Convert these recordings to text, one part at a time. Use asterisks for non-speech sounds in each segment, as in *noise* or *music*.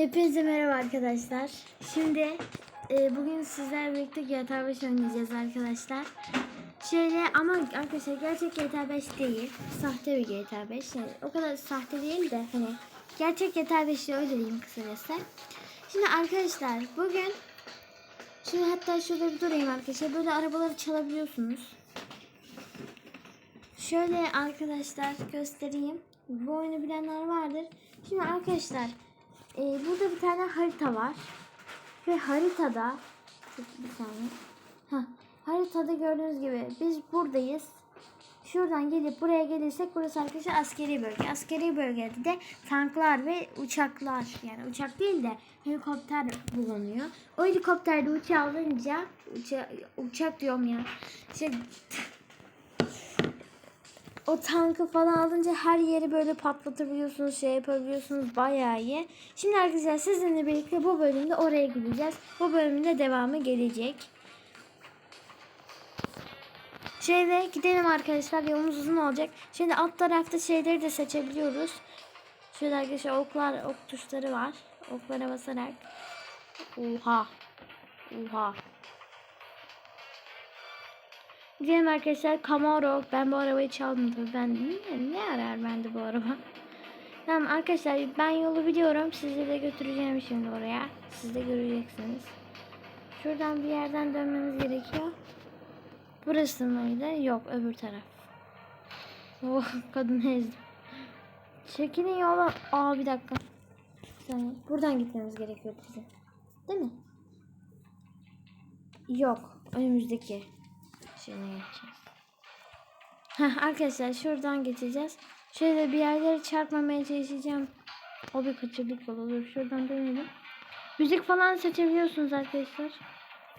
Hepinize merhaba arkadaşlar. Şimdi e, bugün sizlerle birlikte GTA 5 oynayacağız arkadaşlar. Şöyle ama arkadaşlar gerçek GTA 5 değil. Sahte bir GTA 5. Yani o kadar sahte değil de hani gerçek GTA 5 de öyle diyeyim kısacası. Şimdi arkadaşlar bugün Şimdi hatta şurada bir durayım arkadaşlar. Böyle arabaları çalabiliyorsunuz. Şöyle arkadaşlar göstereyim. Bu oyunu bilenler vardır. Şimdi arkadaşlar e, burada bir tane harita var. Ve haritada bir saniye. Heh, haritada gördüğünüz gibi biz buradayız. Şuradan gelip buraya gelirsek burası arkadaşlar askeri bölge. Askeri bölgede de tanklar ve uçaklar yani uçak değil de helikopter bulunuyor. O helikopterde uçağı alınca uça, uçak diyorum ya. Şey, o tankı falan alınca her yeri böyle patlatabiliyorsunuz, şey yapabiliyorsunuz. Bayağı iyi. Şimdi arkadaşlar sizinle birlikte bu bölümde oraya gideceğiz. Bu bölümde devamı gelecek. Şöyle gidelim arkadaşlar. Yolumuz uzun olacak. Şimdi alt tarafta şeyleri de seçebiliyoruz. Şöyle arkadaşlar oklar, ok tuşları var. Oklara basarak. Oha. Oha. Gidelim arkadaşlar Camaro. Ben bu arabayı tabii. Ben ne, ne arar bende bu araba? *laughs* Tamam arkadaşlar ben yolu biliyorum. Sizi de götüreceğim şimdi oraya. Siz de göreceksiniz. Şuradan bir yerden dönmemiz gerekiyor. Burası mıydı? Yok öbür taraf. Oh *laughs* kadın ezdim. Çekilin yola. Aa bir dakika. Saniye. Buradan gitmemiz gerekiyor bize. Değil mi? Yok. Önümüzdeki. Şuna geçeceğiz. Heh, arkadaşlar şuradan geçeceğiz. Şöyle bir yerlere çarpmamaya çalışacağım. O bir yol olur. Şuradan dönelim. Müzik falan seçebiliyorsunuz arkadaşlar.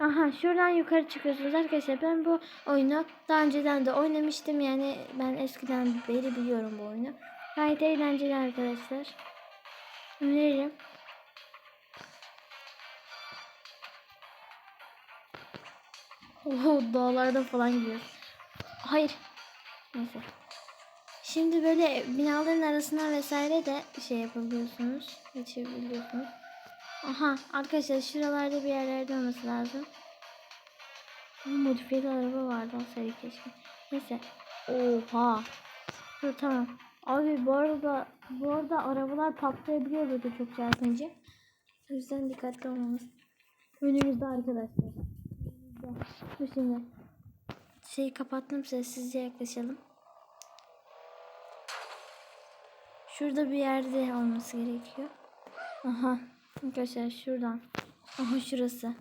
Aha şuradan yukarı çıkıyorsunuz arkadaşlar. Ben bu oyunu daha önceden de oynamıştım. Yani ben eskiden beri biliyorum bu oyunu. Gayet eğlenceli arkadaşlar. Öneririm. Oho dağlarda falan gidiyoruz. Hayır. Neyse. Şimdi böyle binaların arasına vesaire de şey yapabiliyorsunuz. Geçebiliyorsunuz. Aha arkadaşlar şuralarda bir yerlerde olması lazım. Modifiyeli araba vardı olsaydı keşke. Neyse. Oha. Dur tamam. Abi bu arada bu arada arabalar patlayabiliyor böyle çok çarpınca. O yüzden dikkatli olmamız. Önümüzde arkadaşlar. Dur şimdi. Şeyi kapattım sessizce yaklaşalım. Şurada bir yerde olması gerekiyor. Aha. Arkadaşlar şuradan. Aha şurası.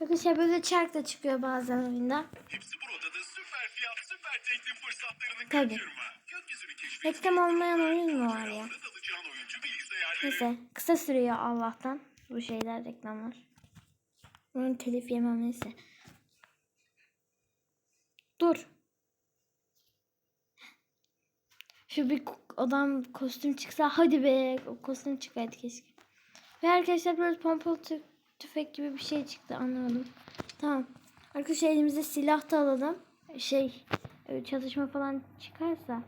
Arkadaşlar böyle çark da çıkıyor bazen oyunda. Hepsi burada da süper fiyat, süper teklif fırsatlarını Tabii. Reklam olmayan oyun mu var ya? Neyse kısa sürüyor Allah'tan bu şeyler reklamlar. Bunun telif yemem neyse. Dur. Şu bir adam kostüm çıksa hadi be kostüm çıkaydı keşke. Ve arkadaşlar böyle pompalı tü- tüfek gibi bir şey çıktı anlamadım. Tamam. Arkadaşlar elimizde silah da alalım. Şey e, çatışma falan çıkarsa.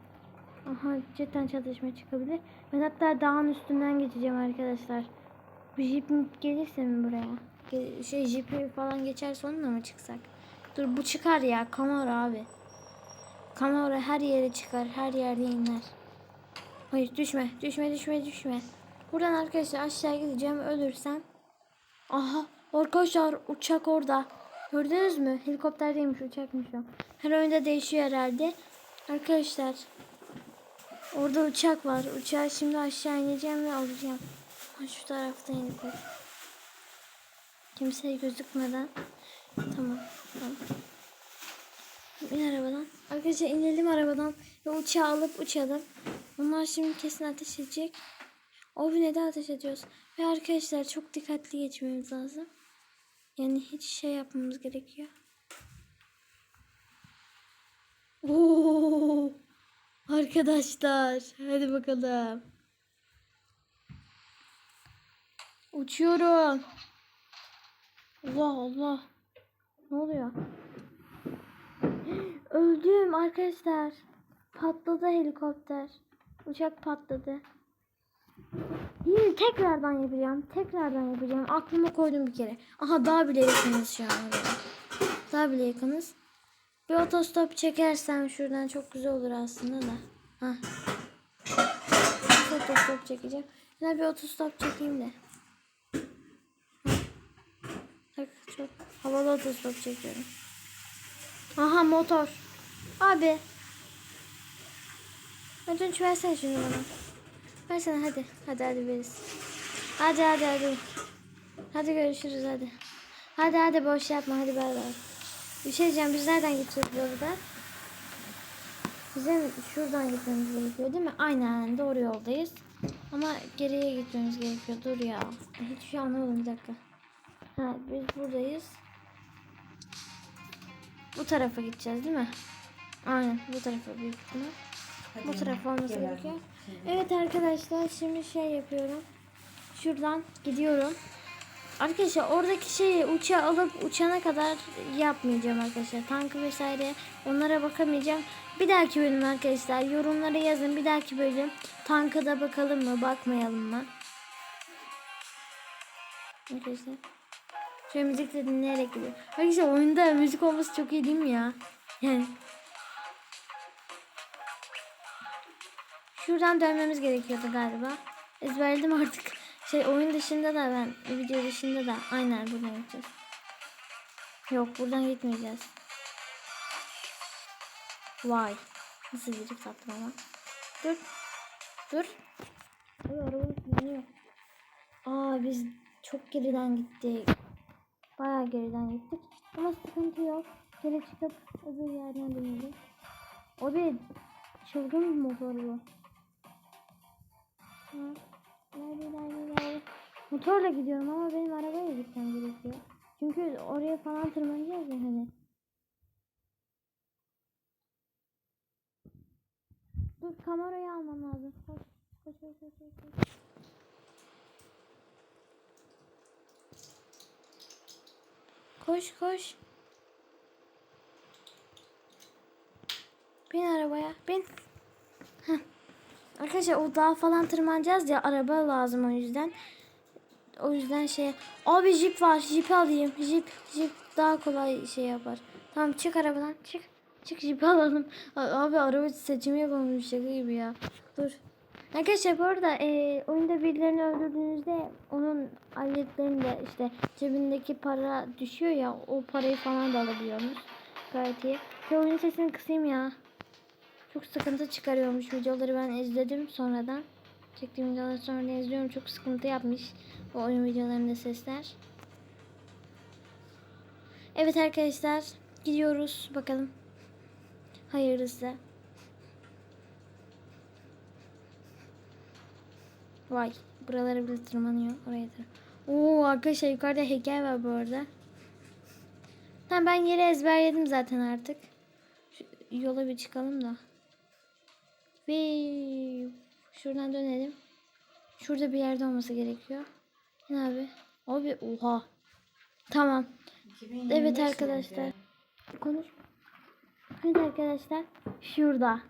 Aha cidden çatışma çıkabilir. Ben hatta dağın üstünden geçeceğim arkadaşlar. Bu jip gelirse mi buraya? Şey jipi falan geçerse onunla mı çıksak? Dur bu çıkar ya Camaro abi. Camaro her yere çıkar. Her yerde iner. Hayır düşme. Düşme düşme düşme. Buradan arkadaşlar aşağı gideceğim. Ölürsem. Aha arkadaşlar uçak orada. Gördünüz mü? Helikopter değilmiş uçakmış o. Her oyunda değişiyor herhalde. Arkadaşlar Orada uçak var. Uçağı şimdi aşağı ineceğim ve alacağım. Şu tarafta inip. Kimseye gözükmeden. Tamam. Tamam. İn arabadan. Arkadaşlar inelim arabadan ve uçağı alıp uçalım. Onlar şimdi kesin ateş edecek. Abi neden ateş ediyoruz? Ve arkadaşlar çok dikkatli geçmemiz lazım. Yani hiç şey yapmamız gerekiyor. Oo! Arkadaşlar hadi bakalım. Uçuyorum. Allah Allah. Ne oluyor? *gasps* Öldüm arkadaşlar. Patladı helikopter. Uçak patladı. Yine tekrardan yapacağım. Tekrardan yapacağım. Aklıma koydum bir kere. Aha daha bile yakınız şu an. Daha bile yakınız. Bir otostop çekersem şuradan çok güzel olur aslında da. Hah. Otostop çekeceğim. Güzel bir otostop çekeyim de. Hah. Bak çok havalı otostop çekiyorum. Aha motor. Abi. Ödünç versene şunu bana. Versene hadi. Hadi hadi veririz. Hadi hadi hadi. Hadi görüşürüz hadi. Hadi hadi boş yapma hadi bay bay. Bir şey diyeceğim biz nereden gideceğiz bu arada? Bizim şuradan gitmemiz gerekiyor değil mi? Aynen doğru yoldayız. Ama geriye gitmemiz gerekiyor. Dur ya. Hiçbir şey anlamadım bir dakika. Ha biz buradayız. Bu tarafa gideceğiz değil mi? Aynen bu tarafa büyük ihtimal. Bu tarafa olması gerekiyor. Evet arkadaşlar şimdi şey yapıyorum. Şuradan gidiyorum. Arkadaşlar oradaki şeyi uçağa alıp uçana kadar yapmayacağım arkadaşlar. Tankı vesaire onlara bakamayacağım. Bir dahaki bölüm arkadaşlar yorumlara yazın. Bir dahaki bölüm tanka da bakalım mı bakmayalım mı? Arkadaşlar. Şöyle müzik de dinleyerek gidiyor. Arkadaşlar oyunda müzik olması çok iyi değil mi ya? Yani. Şuradan dönmemiz gerekiyordu galiba. Ezberledim artık. Şey oyun dışında da ben video dışında da aynen buradan gideceğiz. Yok buradan gitmeyeceğiz. Vay. Nasıl girip sattım ama. Dur. Dur. Ay araba yanıyor. Aa biz çok geriden gittik. Bayağı geriden gittik. Ama sıkıntı yok. Geri çıkıp öbür yerden dönelim. O bir çılgın bir motor bu. Ha. Lay lay lay. Motorla gidiyorum ama benim arabaya gitmem gerekiyor. Çünkü oraya falan tırmanacağız ya hani. Dur kamerayı almam lazım. Koş koş koş koş koş. Koş. Koş. Bin arabaya bin. Heh. Arkadaşlar o dağa falan tırmanacağız ya araba lazım o yüzden. O yüzden şey abi jip var jip alayım jip jip daha kolay şey yapar. Tamam çık arabadan çık. Çık jipi alalım. Abi araba seçimi yapalım şaka gibi ya. Dur. Arkadaşlar bu arada e, oyunda birilerini öldürdüğünüzde onun aletlerini de işte cebindeki para düşüyor ya o parayı falan da alabiliyormuş. Gayet iyi. Şu oyun sesini kısayım ya. Çok sıkıntı çıkarıyormuş videoları ben izledim sonradan. Çektiğim videoları sonra izliyorum çok sıkıntı yapmış o oyun videolarında sesler. Evet arkadaşlar gidiyoruz bakalım. Hayırlısı. Vay buralara bile tırmanıyor oraya tır. Oo arkadaşlar yukarıda heykel var bu arada. Tamam ben yeri ezberledim zaten artık. Şu yola bir çıkalım da. Ve şuradan dönelim. Şurada bir yerde olması gerekiyor. Ne abi? Abi oha. Tamam. 2025 Evet arkadaşlar. Konuş. Evet arkadaşlar. Şurada.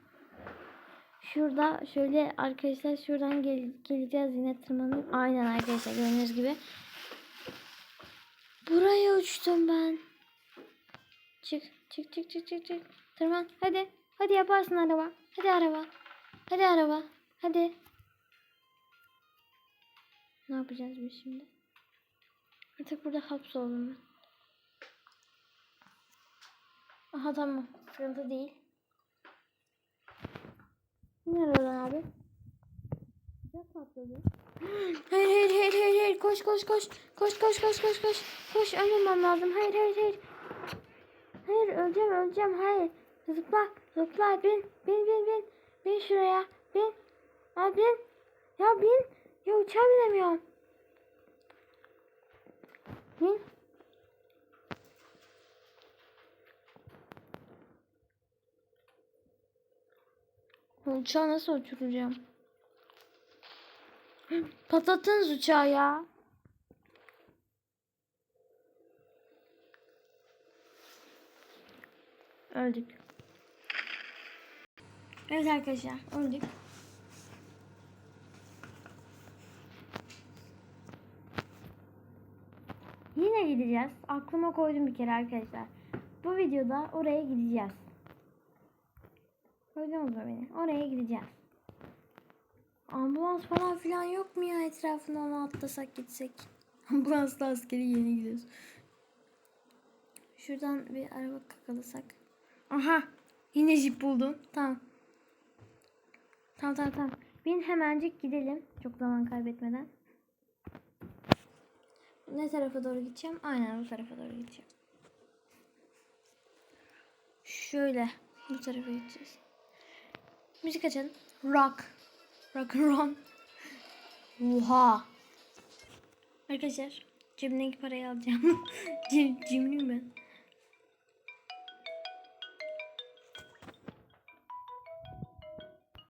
Şurada şöyle arkadaşlar şuradan gel geleceğiz yine tırmanıp. Aynen arkadaşlar gördüğünüz gibi. Buraya uçtum ben. Çık çık çık çık çık çık. Tırman hadi. Hadi yaparsın araba. Hadi araba. Hadi araba. Hadi. Ne yapacağız biz şimdi? Artık burada hapsoldum ben. Aha tamam. Sıkıntı değil. Ne oradan abi? Sıcak patladı. Hayır hayır hayır hayır hayır. Koş koş koş. Koş koş koş koş koş. Koş ölmemem lazım. Hayır hayır hayır. Hayır öleceğim öleceğim. Hayır. Zıpla zıpla. Bin bin bin bin. Bin şuraya. Bin. Ya bin. Ya bin. Ya uçağa binemiyorum. Bin Uçağı nasıl uçuracağım? *gasps* Patlatınız uçağı ya. Öldük. Evet arkadaşlar öldük. Yine gideceğiz. Aklıma koydum bir kere arkadaşlar. Bu videoda oraya gideceğiz. Duydunuz mu beni? Oraya gideceğiz. Ambulans falan filan yok mu ya etrafında onu atlasak gitsek. *laughs* Ambulansla askeri yeni gidiyoruz. Şuradan bir araba kakalasak. Aha yine jip buldum. Tamam. Tamam tamam tamam. Bin hemencik gidelim. Çok zaman kaybetmeden. Ne tarafa doğru gideceğim? Aynen bu tarafa doğru gideceğim. Şöyle bu tarafa gideceğiz. Müzik açalım. Rock. Rock and roll. Oha. Arkadaşlar cebimdeki parayı alacağım. *laughs* Cim, cimriyim ben.